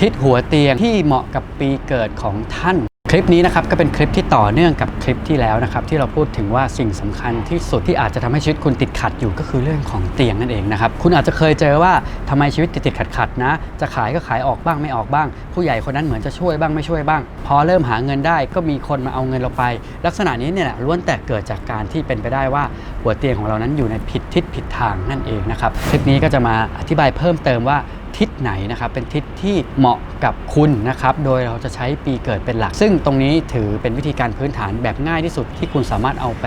ทิศหัวเตียงที่เหมาะกับปีเกิดของท่าน คลิปนี้นะครับก็เป็นคลิปที่ต่อเนื่องกับคลิปที่แล้วนะครับที่เราพูดถึงว่าสิ่งสำคัญที่สุดที่อาจจะทำให้ชีวิตคุณติดขัดอยู่ก็คือเรื่องของเตียงนั่นเองนะครับคุณอาจจะเคยเจอว่าทำไมชีวิตติดติดขัดขัดนะ จะขายก็ขายออกบ้างไม่ออกบ้าง ผู้ใหญ่คนนั้นเหมือนจะช่วยบ้างไม่ช่วยบ้าง พอเริ่มหาเงินได้ก็มีคนมาเอาเงินเราไป ลักษณะนี้เนี่ยละล้วนแต่เกิดจากการที่เป็นไปได้ว่าหัวเตียงของเรานั้นอยู่ในผิดทิศผิดทางนั่นเองนะครับคลิปนี้ก็จะมาอธิบายเพิ่มเติมว่าทิศ ไหนนะครับเป็นทิศที่เหมาะกับคุณนะครับโดยเราจะใช้ปีเกิดเป็นหลัก ซึ่งตรงนี้ถือเป็นวิธีการพื้นฐานแบบง่ายที่สุดที่คุณสามารถเอาไป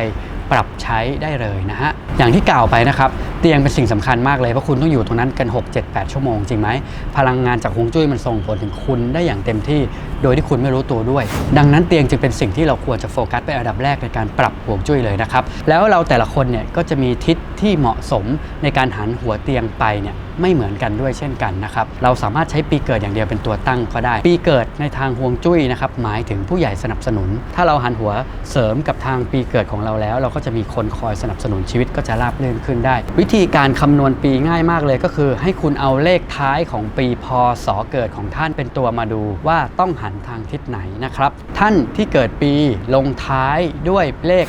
ปรับใช้ได้เลยนะฮะอย่างที่กล่าวไปนะครับเตียงเป็นสิ่งสำคัญมากเลยเพราะคุณต้องอยู่ตรงนั้นกัน 6 7 8 ชั่วโมงจริงไหมพลังงานจากฮวงจุ้ยมันส่งผลถึงคุณได้อย่างเต็มที่ โดยที่คุณไม่รู้ตัวด้วย ดังนั้นเตียงจึงเป็นสิ่งที่เราควรจะโฟกัสเป็นอันดับแรกในการปรับฮวงจุ้ยเลยนะครับแล้วเราแต่ละคนเนี่ยก็จะมีทิศที่เหมาะสมในการหันหัวเตียงไปเนี่ยไม่เหมือนกันด้วยเช่นกันนะครับเราสามารถใช้ปีเกิดอย่างเดียวเป็นตัวตั้งก็ได้ ปีเกิดในทางฮวงจุ้ยนะครับหมายถึงผู้ใหญ่สนับสนุน ถ้าเราหันหัวเสริมกับทางปีเกิดของเราแล้ว เราก็จะมีคนคอยสนับสนุนชีวิตก็จะราบรื่นขึ้นได้ วิธีการคำนวณปีง่ายมากเลยก็คือ ให้คุณเอาเลขท้ายของปีพศเกิดของท่านเป็นตัวมาดูว่าต้องหันทางทิศไหนนะครับท่านที่เกิดปีลงท้ายด้วยเลข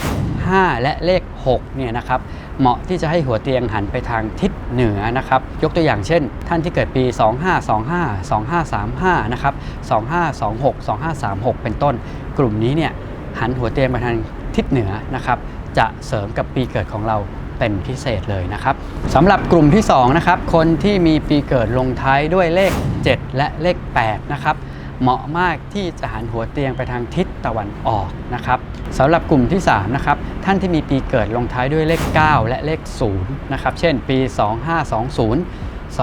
5 และเลข6เนี่ยนะครับเหมาะที่จะให้หัวเตียงหันไปทางทิศเหนือนะครับยกตัวอย่างเช่น ท่านที่เกิดปี 2525 2535นะครับ2526 2536 เป็นต้น กลุ่มนี้เนี่ยหันหัวเตียงไปทางทิศเหนือนะครับจะเสริมกับปีเกิดของเราเป็นพิเศษเลยนะครับสำหรับกลุ่มที่2นะครับคนที่มีปีเกิดลงท้ายด้วยเลข 7 และเลข8นะครับ เหมาะมากที่จะหันหัวเตียงไปทางทิศตะวันออกนะครับสำหรับกลุ่มที่3นะครับท่านที่มีปีเกิดลงท้ายด้วยเลข 9 และเลข0นะครับเช่นปี 2520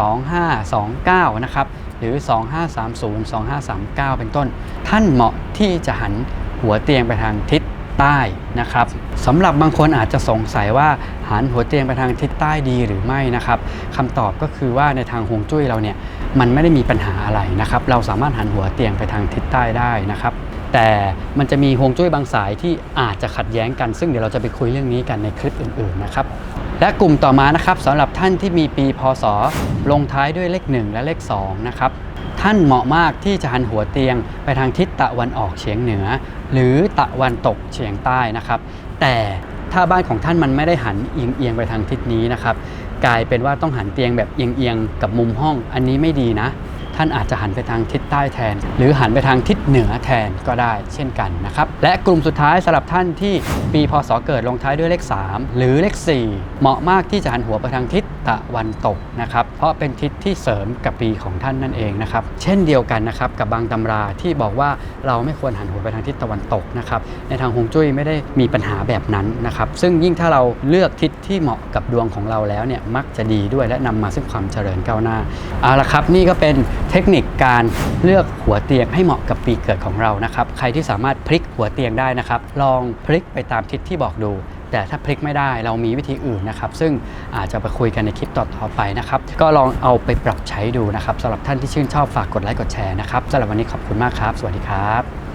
2529นะครับหรือ 2530 2539 เป็นต้น ท่านเหมาะที่จะหันหัวเตียงไปทางทิศ ใต้นะครับสำหรับบางคนอาจจะสงสัยว่าหันหัวเตียงไปทางทิศใต้ดีหรือไม่นะครับคำตอบก็คือว่าในทางฮวงจุ้ยเราเนี่ยมันไม่ได้มีปัญหาอะไรนะครับเราสามารถหันหัวเตียงไปทางทิศใต้ได้นะครับแต่มันจะมีฮวงจุ้ยบางสายที่อาจจะขัดแย้งกัน ซึ่งเดี๋ยวเราจะไปคุยเรื่องนี้กันในคลิปอื่นๆนะครับและกลุ่มต่อมานะครับสำหรับท่านที่มีปีพศ ลงท้ายด้วยเลข 1 และเลข2นะครับ ท่านเหมาะมากที่จะหันหัวเตียงไปทางทิศตะวันออกเฉียงเหนือ หรือตะวันตกเฉียงใต้นะครับ แต่ถ้าบ้านของท่านมันไม่ได้หันเอียงเอียงไปทางทิศนี้นะครับ กลายเป็นว่าต้องหันเตียงแบบเอียงเอียงๆกับมุมห้อง อันนี้ไม่ดีนะ ท่านอาจจะหันไปทางทิศใต้แทน หรือหันไปทางทิศเหนือแทนก็ได้เช่นกันนะครับ และกลุ่มสุดท้ายสำหรับท่านที่ปีพศเกิดลงท้ายด้วยเลข 3 หรือเลข 4 เหมาะมากที่จะหันหัวไปทางทิศตะวันตกนะครับ เพราะเป็นทิศที่เสริมกับปีของท่านนั่นเองนะครับ เช่นเดียวกันนะครับกับบางตำราที่บอกว่าเราไม่ควรหันหัวไปทางทิศตะวันตกนะครับ ในทางฮวงจุ้ยไม่ได้มีปัญหาแบบนั้นนะครับ ซึ่งยิ่งถ้าเราเลือกทิศที่เหมาะกับดวงของเราแล้วเนี่ยมักจะดีด้วยและนำมาซึ่งความเจริญก้าวหน้าเอาละครับนี่ก็เป็นเทคนิคการเลือกหัวเตียงให้เหมาะกับปีเกิดของเรานะครับ ใครที่สามารถพลิกหัวเตียงได้นะครับ ลองพลิกไปตามทิศที่บอกดู แต่ถ้าพลิกไม่ได้เรามีวิธีอื่นนะครับ ซึ่งอาจจะไปคุยกันในคลิปต่อๆไปนะครับ ก็ลองเอาไปปรับใช้ดูนะครับสำหรับท่านที่ชื่นชอบฝากกดไลค์กดแชร์นะครับสำหรับวันนี้ขอบคุณมากครับ สวัสดีครับ